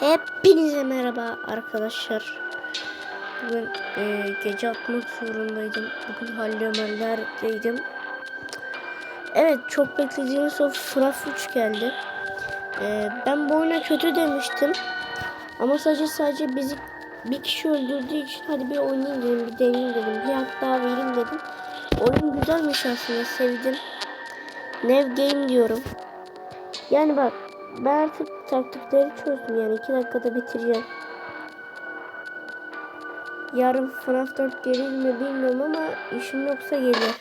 Hepinize merhaba arkadaşlar. Bugün e, gece atmak zorundaydım. Bugün Halil Ömerler'deydim. Evet çok beklediğimiz o FNAF 3 geldi. E, ben bu oyuna kötü demiştim. Ama sadece sadece bizi bir kişi öldürdüğü için hadi bir oynayayım dedim. Bir deneyeyim dedim. Bir hak daha vereyim dedim. Oyun güzelmiş aslında sevdim. Nev Game diyorum. Yani bak ben artık taktikleri çözdüm yani 2 dakikada bitireceğim. Yarın FNAF 4 gelir mi bilmiyorum ama işim yoksa gelir.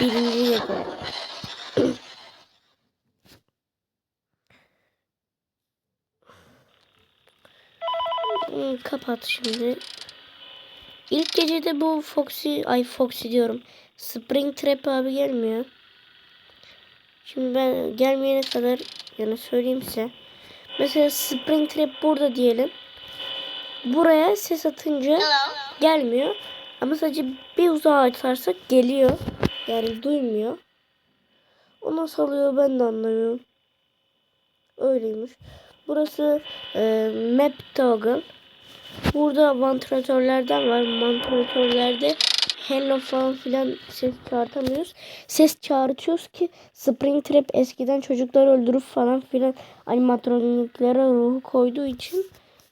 Birinci gece. Hmm, Kapat şimdi. İlk gecede bu Foxy, ay Foxy diyorum. Spring Trap abi gelmiyor. Şimdi ben gelmeyene kadar yani söyleyeyim size. Mesela Spring Trap burada diyelim. Buraya ses atınca gelmiyor. Ama sadece bir uzağa atarsak geliyor. Yani duymuyor. O nasıl oluyor ben de anlamıyorum. Öyleymiş. Burası e, map toggle. Burada vantilatörlerden var. Vantilatörlerde hello falan filan ses çağırtamıyoruz. Ses çağırtıyoruz ki Springtrap eskiden çocukları öldürüp falan filan animatroniklere ruhu koyduğu için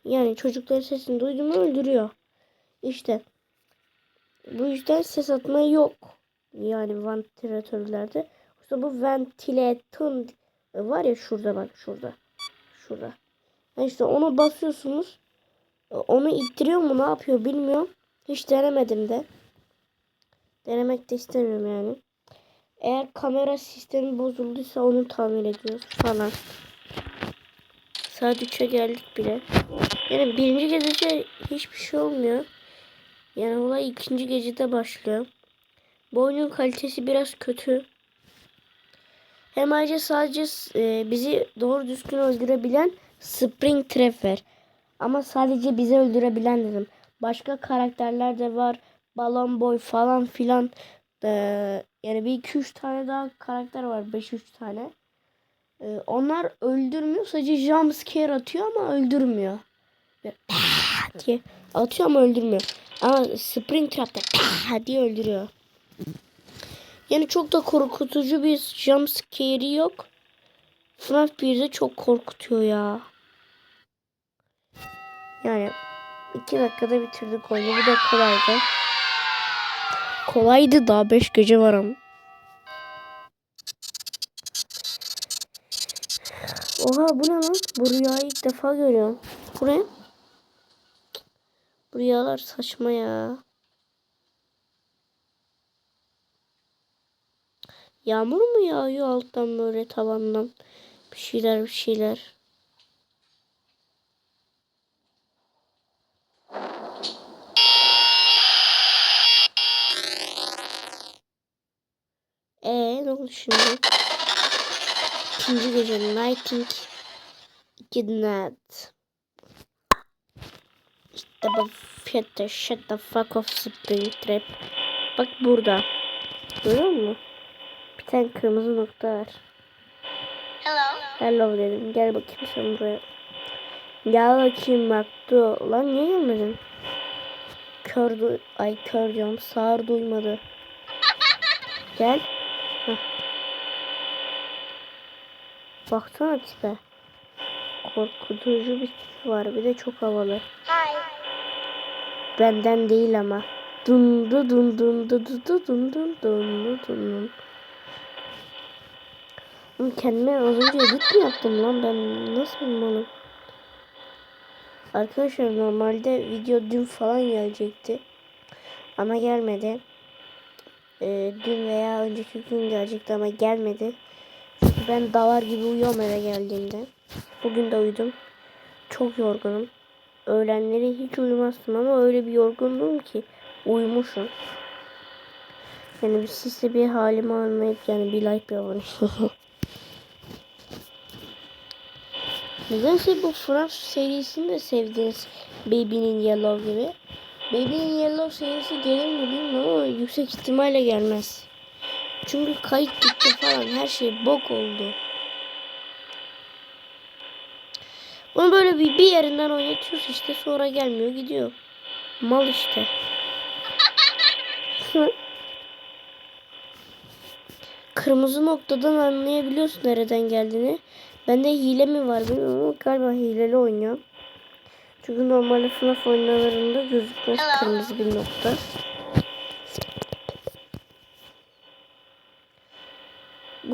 yani çocukların sesini duydum mu öldürüyor. İşte bu yüzden ses atma yok. Yani vantilatörlerde. İşte bu ventilaton var ya şurada bak şurada. Şurada. Yani işte onu basıyorsunuz. Onu ittiriyor mu ne yapıyor bilmiyorum. Hiç denemedim de. Denemek de istemiyorum yani. Eğer kamera sistemi bozulduysa onu tamir ediyoruz falan. Saat 3'e geldik bile. Yani birinci gece hiçbir şey olmuyor. Yani olay ikinci gecede başlıyor. Bu oyunun kalitesi biraz kötü. Hem ayrıca sadece e, bizi doğru düzgün öldürebilen Spring var. Ama sadece bizi öldürebilen dedim. Başka karakterler de var. Balon Boy falan filan. Ee, yani bir iki üç tane daha karakter var. Beş üç tane. Ee, onlar öldürmüyor. Sadece jumpscare atıyor ama öldürmüyor. Diye atıyor ama öldürmüyor. Ama Spring Trap'ta diye öldürüyor. Yani çok da korkutucu bir jumpscare'i yok. FNAF 1'de çok korkutuyor ya. Yani 2 dakikada bitirdik oyunu. Bu da kolaydı. Kolaydı daha 5 gece var ama. Oha bu ne lan? Bu rüyayı ilk defa görüyorum. Bu ne? Bu rüyalar saçma ya. Yağmur mu yağıyor alttan böyle tavandan? Bir şeyler bir şeyler. Eee ne oldu şimdi? İkinci gece Nighting Kidnapped. İşte bu fiyatı shut the fuck off spring trap. Bak burada. Görüyor musun? Bir tane kırmızı nokta var. Hello. Hello dedim. Gel bakayım sen buraya. Gel bakayım bak. Dur. Lan niye gelmedin? Kör du Ay kör diyorum. Sağır duymadı. Gel. Heh. Baksana tipe. Korkutucu bir tip var. Bir de çok havalı. Hi. Benden değil ama. Dun du dun dun du du du dun dun dun du dun dun. Kendime az önce edit mi yaptım lan ben nasıl malım? Arkadaşlar normalde video dün falan gelecekti. Ama gelmedi. Ee, dün veya önceki gün gelecekti ama gelmedi. Ben davar gibi uyuyorum eve geldiğimde. Bugün de uyudum. Çok yorgunum. Öğlenleri hiç uyumazdım ama öyle bir yorgundum ki uyumuşum. Yani bir siz bir halimi anlayıp yani bir like bir abone. Nedense bu FNAF serisini de sevdiniz. Baby'nin Yellow gibi. Baby'nin Yellow serisi gelir mi bilmiyorum ama yüksek ihtimalle gelmez. Çünkü kayıt gitti falan her şey bok oldu. Onu böyle bir, bir yerinden oynatıyoruz işte sonra gelmiyor gidiyor. Mal işte. Kırmızı noktadan anlayabiliyorsun nereden geldiğini. Bende hile mi var bilmiyorum ama galiba hileli oynuyor. Çünkü normalde FNAF oyunlarında gözükmez kırmızı bir nokta.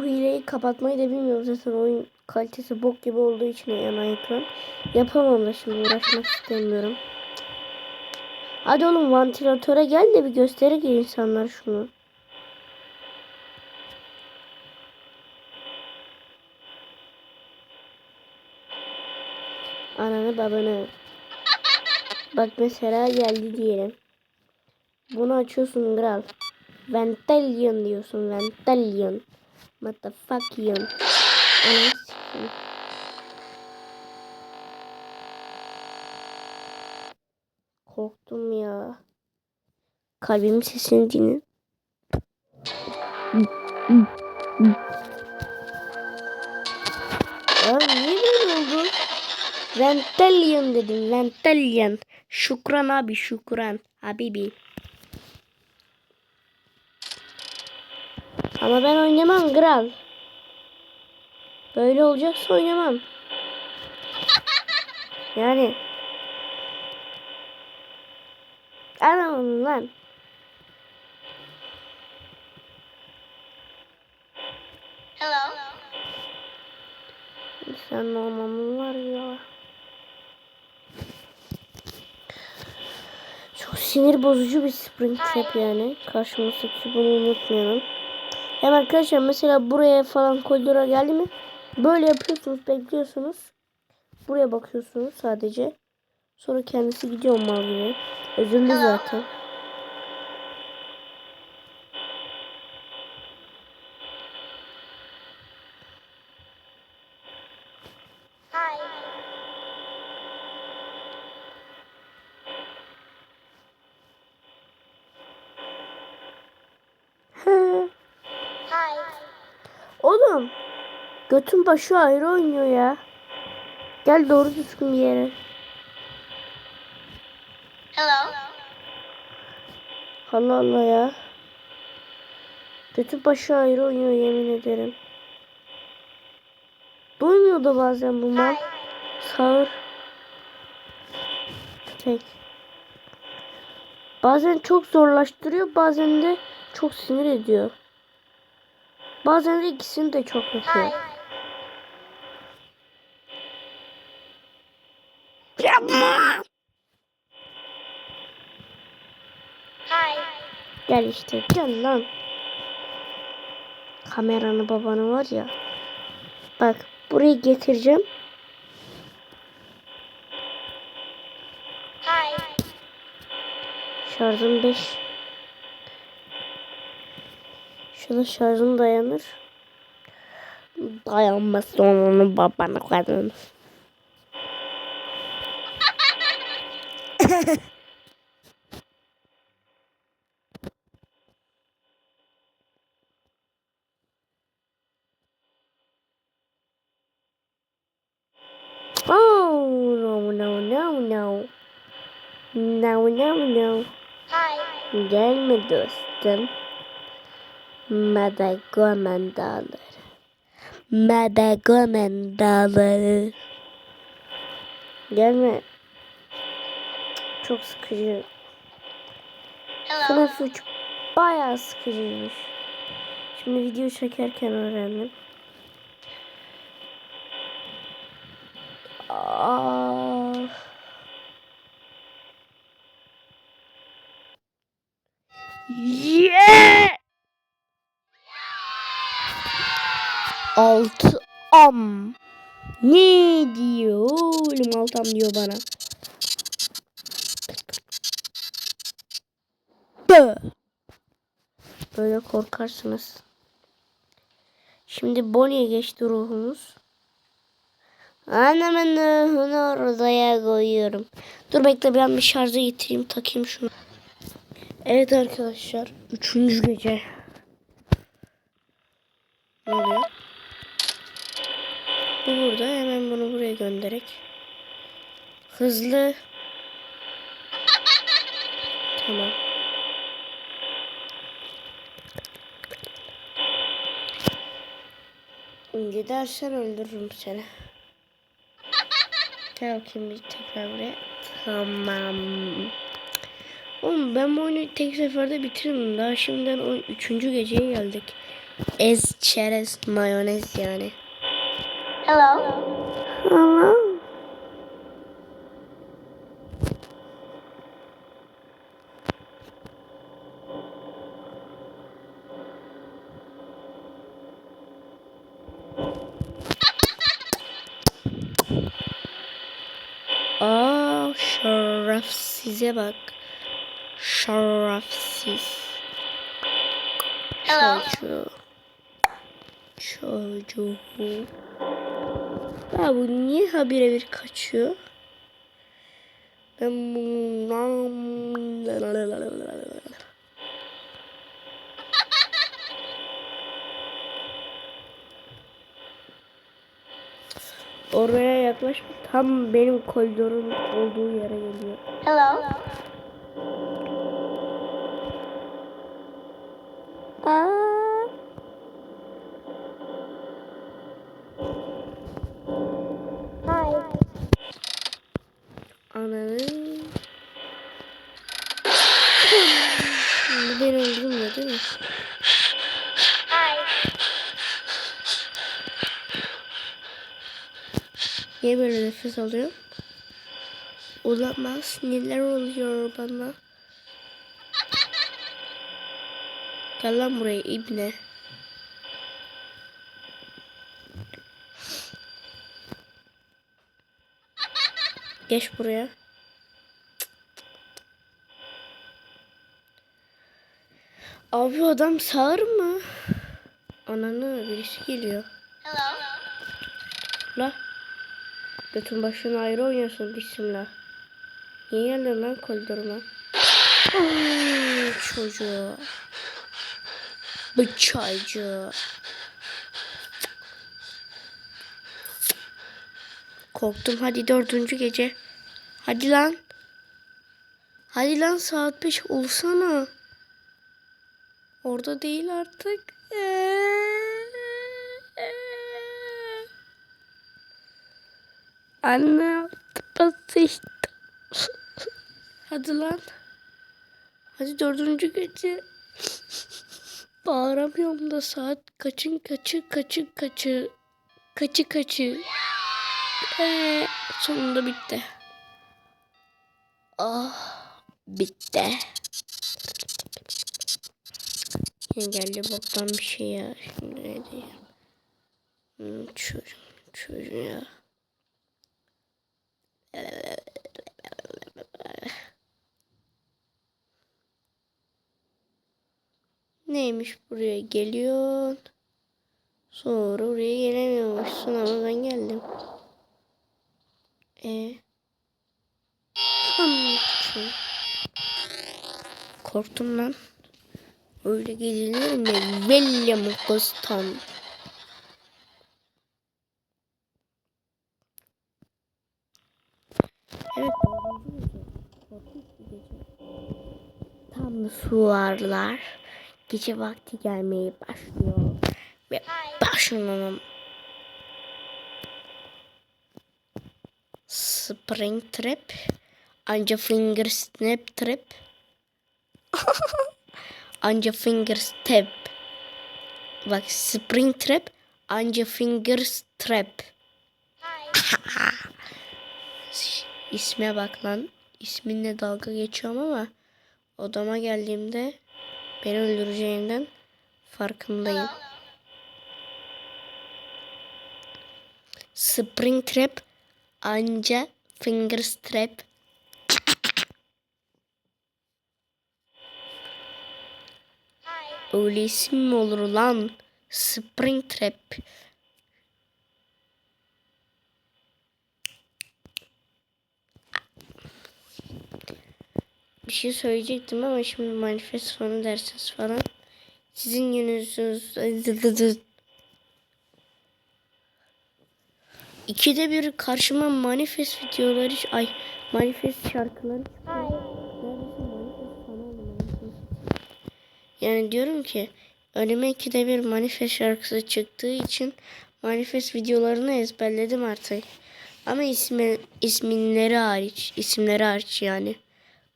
Bu hileyi kapatmayı da bilmiyorum zaten oyun kalitesi bok gibi olduğu için yana ekran. Yapamam da şimdi uğraşmak istemiyorum. Hadi oğlum vantilatöre gel de bir gösterir insanlar şunu. Ananı babanı. Bak mesela geldi diyelim. Bunu açıyorsun kral. Ventalion diyorsun. Ananı sikeyim. Korktum ya. Kalbimin sesini dinle. Ya niye böyle oldu? Ventalion dedim. Ventalion. Şükran abi şükran. Habibi. Ama ben oynamam kral. Böyle olacaksa oynamam. Yani. Anam lan. Hello. Sen olmamın var ya. Çok sinir bozucu bir spring trap yani. Karşımızdaki bunu unutmayalım. Hem arkadaşlar mesela buraya falan koridora geldi mi? Böyle yapıyorsunuz, bekliyorsunuz. Buraya bakıyorsunuz sadece. Sonra kendisi gidiyor mal gibi. Özürlü zaten. Hi. Hi. Oğlum. Götün başı ayrı oynuyor ya. Gel doğru düzgün bir yere. Hello. Allah Allah ya. Götü başı ayrı oynuyor yemin ederim. Duymuyor da bazen bu mal. Sağır. Köpek. Bazen çok zorlaştırıyor bazen de çok sinir ediyor. Bazen de ikisini de çok yapıyor. Hi. Yapma. Hi. Gel işte gel lan. Kameranı babanı var ya. Bak burayı getireceğim. Hi. Şarjım 5. Şurada şarjım dayanır. Dayanmaz onun babanı kadın. No no no no. No no no. Hi. Gelme dostum. Madagomen dağları. Madagomen dağları. Gelme. Çok sıkıcı. Hello. FNAF 3 bayağı sıkıcıymış. Şimdi video çekerken öğrendim. Aa. Yeah! Altı am. Ne diyor oğlum altam diyor bana. Bö. Böyle korkarsınız. Şimdi Bonnie'ye geçti ruhumuz. Annemin ruhunu oraya koyuyorum. Dur bekle ben bir şarja getireyim takayım şunu. Evet arkadaşlar. Üçüncü gece. Ne oluyor? Bu burada. Hemen bunu buraya gönderek. Hızlı. Tamam. Gidersen öldürürüm seni. Gel bakayım bir tekrar buraya. Tamam. Oğlum ben bu oyunu tek seferde bitiririm. Daha şimdiden o üçüncü geceye geldik. Ez, çerez, mayonez yani. Hello. Allah. Aa şerefsize bak. Şerefsiz. Hello. Çocuğu. Çocuğu. Ya bu niye habire bir kaçıyor? Ben bundan... Oraya yaklaşma. Tam benim koridorun olduğu yere geliyor. Hello. Aa. Hi. Ananı. Bu beni öldürmüyor değil mi? Niye böyle nefes alıyor? Olamaz. Neler oluyor bana? Gel lan buraya ibne. Geç buraya. Abi adam sağır mı? Ananı birisi geliyor. Hello. La. Götün başına ayrı oynuyorsun bismillah. Niye geldin lan koridoruma? Çocuğu. Bıçaycı. Korktum hadi dördüncü gece. Hadi lan. Hadi lan saat beş olsana. Orada değil artık. Anne sıçtı. Hadi lan. Hadi dördüncü gece. Bağıramıyorum da saat kaçın kaçı kaçı kaçı kaçı kaçı. Ee, sonunda bitti. Ah bitti. Yine geldi boktan bir şey ya. Şimdi ne diyeyim. Hmm, çocuğum çocuğum ya. Neymiş buraya geliyorsun. Sonra oraya gelemiyormuşsun ama ben geldim. E. Şu. Korktum lan. Öyle gelinir mi? William Guston. Evet. Tam suvarlar. Gece vakti gelmeye başlıyor. Ve başlamam. Spring trap. Anca finger snap trap. Anca finger step. Bak spring trap. Anca finger trap. İsme bak lan. İsminle dalga geçiyorum ama odama geldiğimde beni öldüreceğinden farkındayım. Spring trap anca finger strap. Hi. Öyle isim mi olur lan? Spring trap. Bir şey söyleyecektim ama şimdi manifest falan dersiniz falan. Sizin yüzünüz ikide bir karşıma manifest videoları ay manifest şarkıları çıkıyor. Yani diyorum ki önüme ikide bir manifest şarkısı çıktığı için manifest videolarını ezberledim artık. Ama ismi, isimleri hariç, isimleri hariç yani.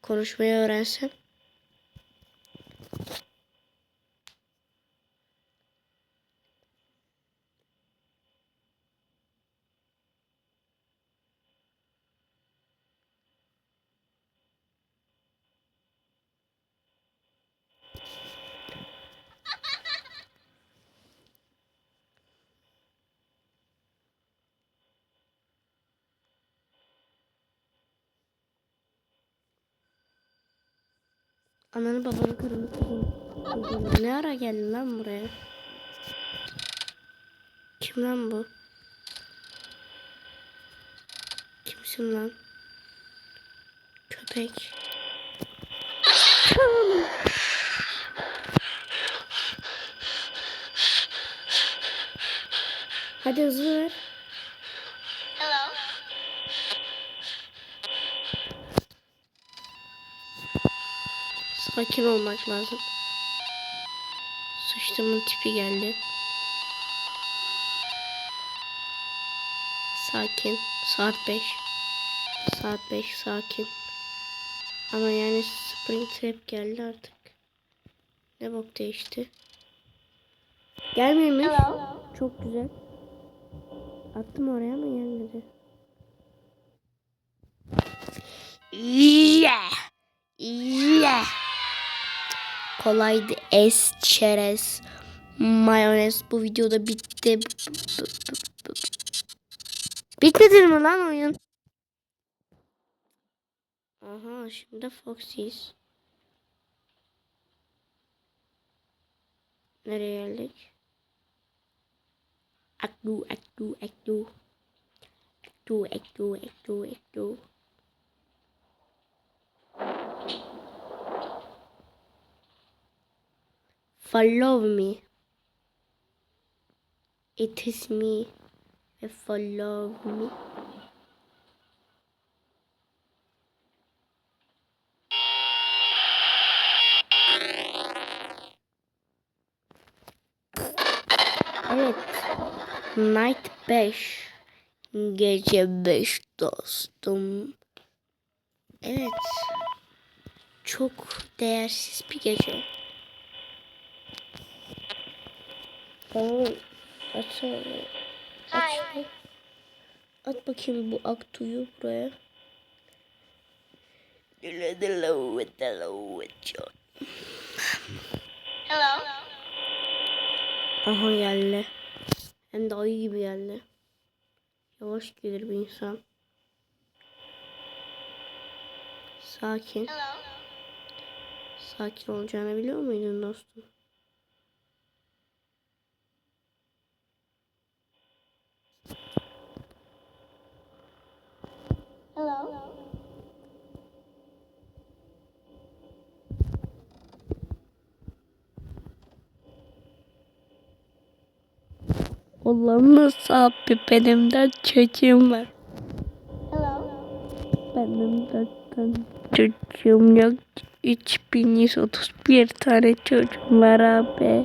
Konuşmayı öğrensem. Ananı babanı kızını. Ne ara geldin lan buraya? Kim lan bu? Kimsin lan? Köpek. Hadi hızlı ver. Sakin olmak lazım. Sıçtımın tipi geldi. Sakin. Saat 5. Saat 5 sakin. Ama yani Spring Trap geldi artık. Ne bok değişti. Gelmemiş. Hello. Çok güzel. Attım oraya ama gelmedi. Yeah. Yeah. Kolaydı. Es, çerez, mayonez. Bu videoda bitti. Bitmedi mi lan oyun? Aha şimdi Foxy's. Nereye geldik? Akdu, akdu, akdu. Akdu, akdu, akdu, akdu. Follow me. It is me. Follow me. Evet. Night 5. Gece 5 dostum. Evet. Çok değersiz bir gece. Atsana. Hi. At bakayım bu aktuyu buraya. Hello. Aha geldi. Hem de ayı gibi geldi. Yavaş gelir bir insan. Sakin. Hello. Sakin olacağını biliyor muydun dostum? Hello. Allah'ım abi benim de çocuğum var. Hello. Benim zaten çocuğum yok. 3131 tane çocuğum var abi.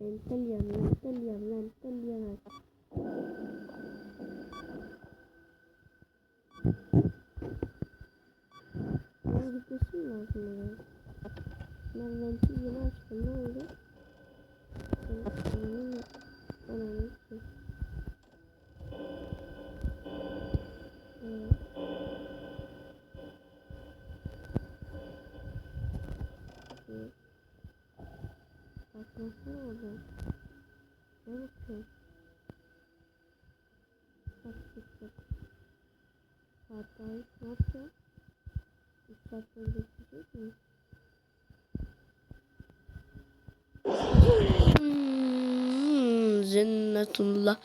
Mental yan, mental yan, mental yan. Ben gitmesi mi lazım ya? Ben mental yeni açtım ne oldu? Ananı ananı Bakmasana orada. Ne bakıyorsun? Bak bak bak. Daha ne yapacağız? Saat sonra bekleyecek mi? Zinnetullah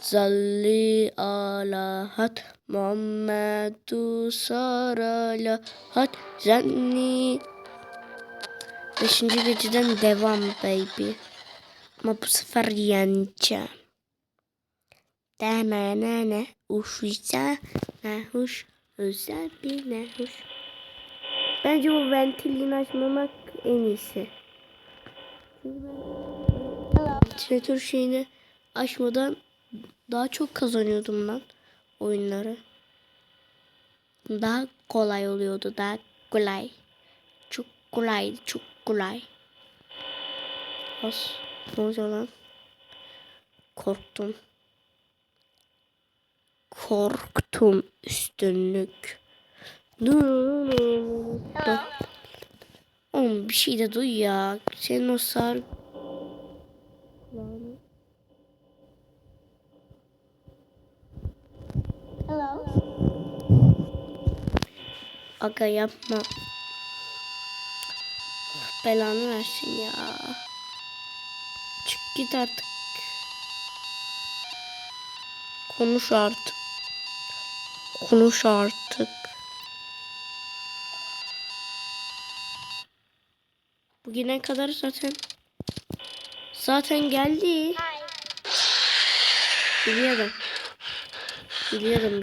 Zalli ala hat Muhammedu sarala hat Zenni Beşinci geceden devam baby. Ama bu sefer yeneceğim. Deme ne ne uşuysa ne hoş özel bir ne hoş. Bence o ventilini açmamak en iyisi. Ben ventilatör şeyini açmadan daha çok kazanıyordum lan oyunları. Daha kolay oluyordu. Daha kolay. Çok kolay. Çok kolay. As. Ne oluyor lan? Korktum. Korktum üstünlük. Oğlum bir şey de duy ya. Senin o sar... Hello. Aga yapma. Belanı versin ya. Çık git artık. Konuş artık. Konuş artık. Bugüne kadar zaten zaten geldi. Hi. Biliyordum. Biliyordum,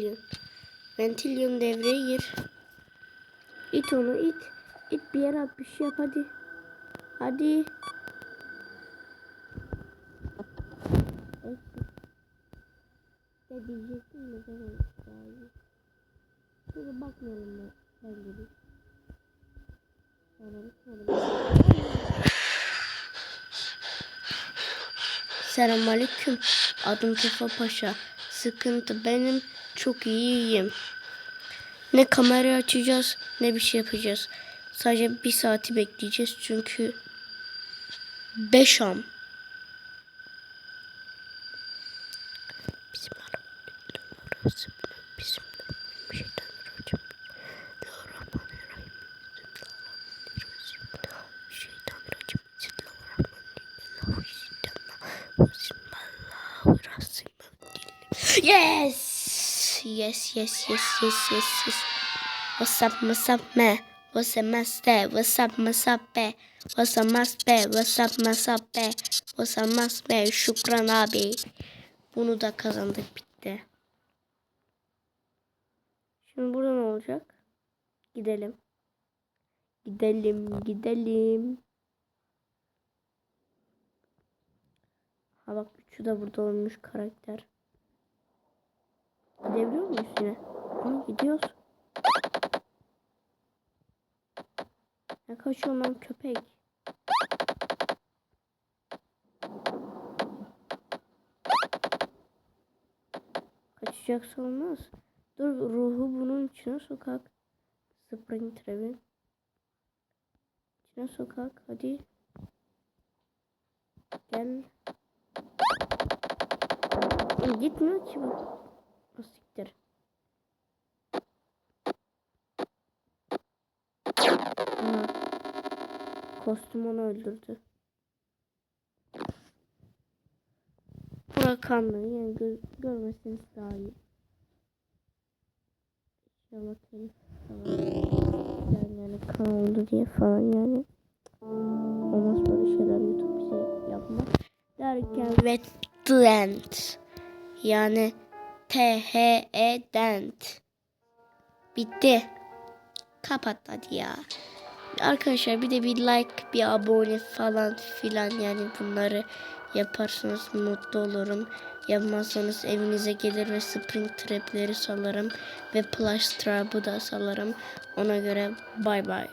Ventilyon. Ventilyon devreye gir. İt onu it. İt bir yere at bir şey yap hadi. Hadi. Ne diyecektim de ben. Şöyle bakmayalım bence bir. Sonra Selamünaleyküm. Adım Tefa Paşa. Sıkıntı benim. Çok iyiyim. Ne kamera açacağız ne bir şey yapacağız. Sadece bir saati bekleyeceğiz çünkü 5 am. Yes! Yes, yes, yes, yes. What's up, what's up, man? What's up, master? What's up, what's up, be? What's up, master? What's up, what's up, be? What's up, master? Şükran abi. Bunu da kazandık bitti. Şimdi burada ne olacak? Gidelim. Gidelim, gidelim. Ha bak üçü de burada olmuş karakter. Gidebiliyor muyuz yine? Ama gidiyoruz. Ne kaçıyorsun lan köpek? Kaçacaksa olmaz. Dur ruhu bunun içine sokak. Spring Trap'in. İçine sokak. Hadi. Gel. Gitmiyor ki bu. O siktir. Aha. Kostüm onu öldürdü. Burakanları yani gö görmeseniz daha iyi. İnşallah telif. Yani, yani kan oldu diye falan yani. Olmaz böyle şeyler YouTube bize yapmaz. Derken wetland. Yani T-H-E dent. Bitti. Kapat hadi ya. Arkadaşlar bir de bir like, bir abone falan filan yani bunları yaparsanız mutlu olurum. Yapmazsanız evinize gelir ve spring trapleri salarım ve plush trap'ı da salarım. Ona göre bay bay.